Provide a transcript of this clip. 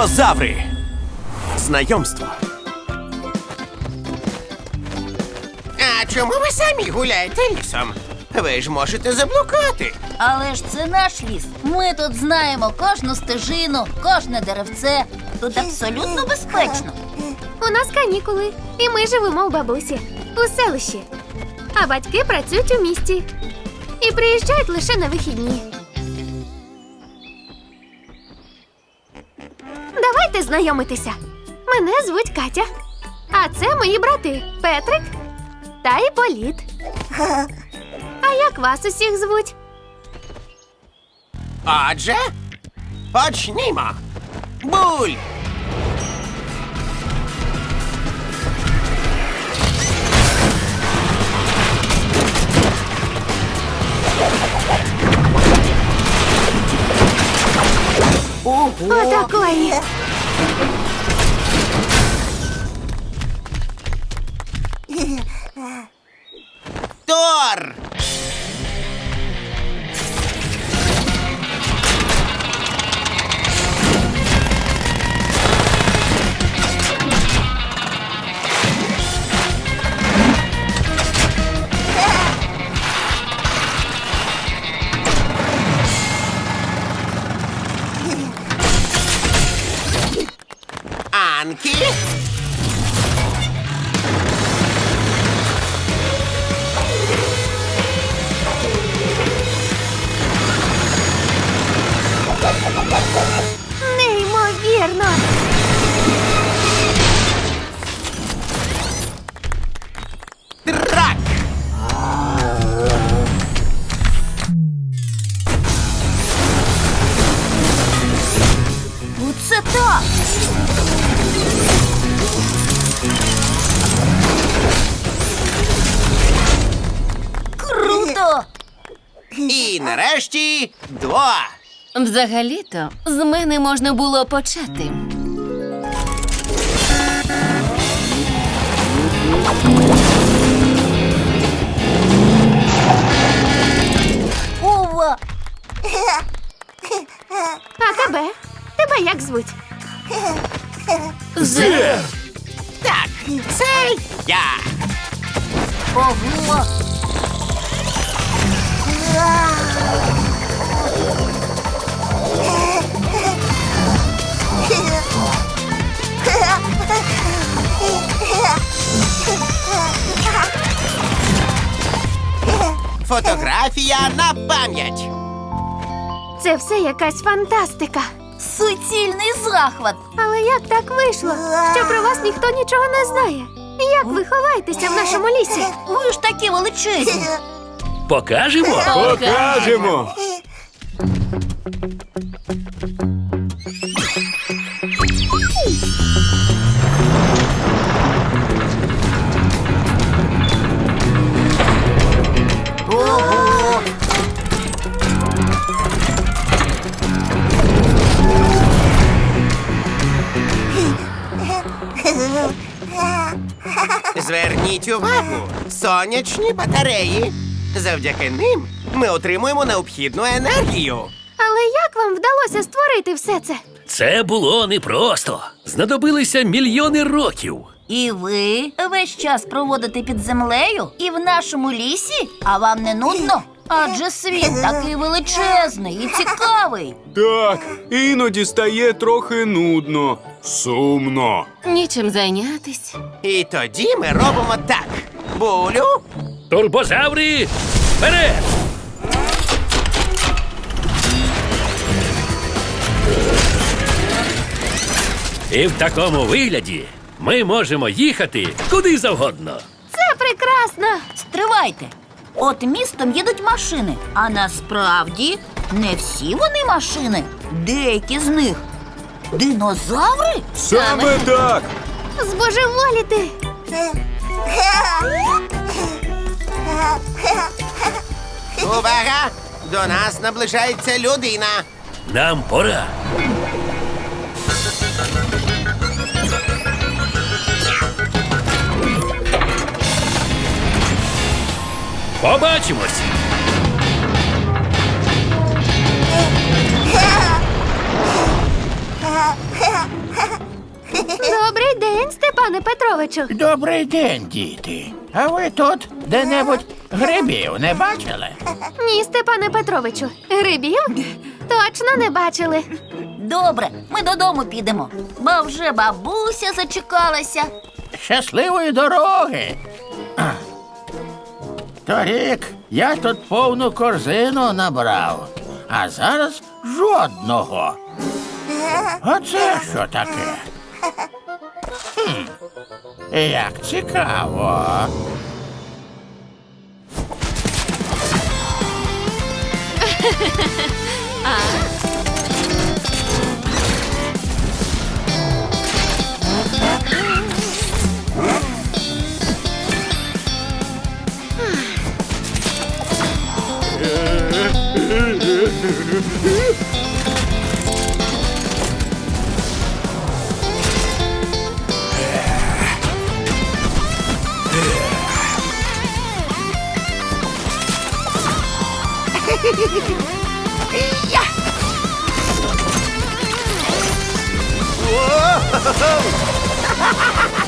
Турбозаври. Знайомство. А чому ви самі гуляєте лісом? Ви ж можете заблукати. Але ж це наш ліс. Ми тут знаємо кожну стежину, кожне деревце. Тут абсолютно безпечно. У нас канікули, і ми живемо у бабусі у селищі. А батьки працюють у місті і приїжджають лише на вихідні. Давайте знайомитися. Мене звуть Катя. А це мої брати Петрик та Іполіт. А як вас усіх звуть? Отже, почнімо. Буль! Ого! Отакої. Yeah. Анкі? І нарешті два. Взагалі-то з мене можна було почати. Ова! А тебе? Тебе як звуть? Зер! Так, це я. Ого! Фотографія на пам'ять. Це все якась фантастика. Суцільний захват! Але як так вийшло, що про вас ніхто нічого не знає? Як ви ховаєтеся в нашому лісі? Ви ж такі величезні! Покажемо? Покажемо! Ого! Зверніть увагу, сонячні батареї. Завдяки ним ми отримуємо необхідну енергію. Але як вам вдалося створити все це? Це було непросто. Знадобилися мільйони років. І ви весь час проводите під землею і в нашому лісі? А вам не нудно? Адже світ такий величезний і цікавий. Так, іноді стає трохи нудно, сумно. Нічим зайнятись. І тоді ми робимо так. Булю, Турбозаври! Вперед! І в такому вигляді ми можемо їхати куди завгодно. Це прекрасно! Стривайте. От містом їдуть машини, а насправді не всі вони машини. Деякі з них динозаври? Саме так. Збожеволіти! Увага! До нас наближається людина. Нам пора. Побачимось! пане Петровичу. Добрий день, діти. А ви тут де-небудь грибів не бачили? Ні, Степане Петровичу. Грибів? Точно не бачили. Добре, ми додому підемо, бо вже бабуся зачекалася. Щасливої дороги. Торік я тут повну корзину набрав, а зараз жодного. А це що таке? Хм. Як цікаво. ah. Ooh. Ah. Whoa!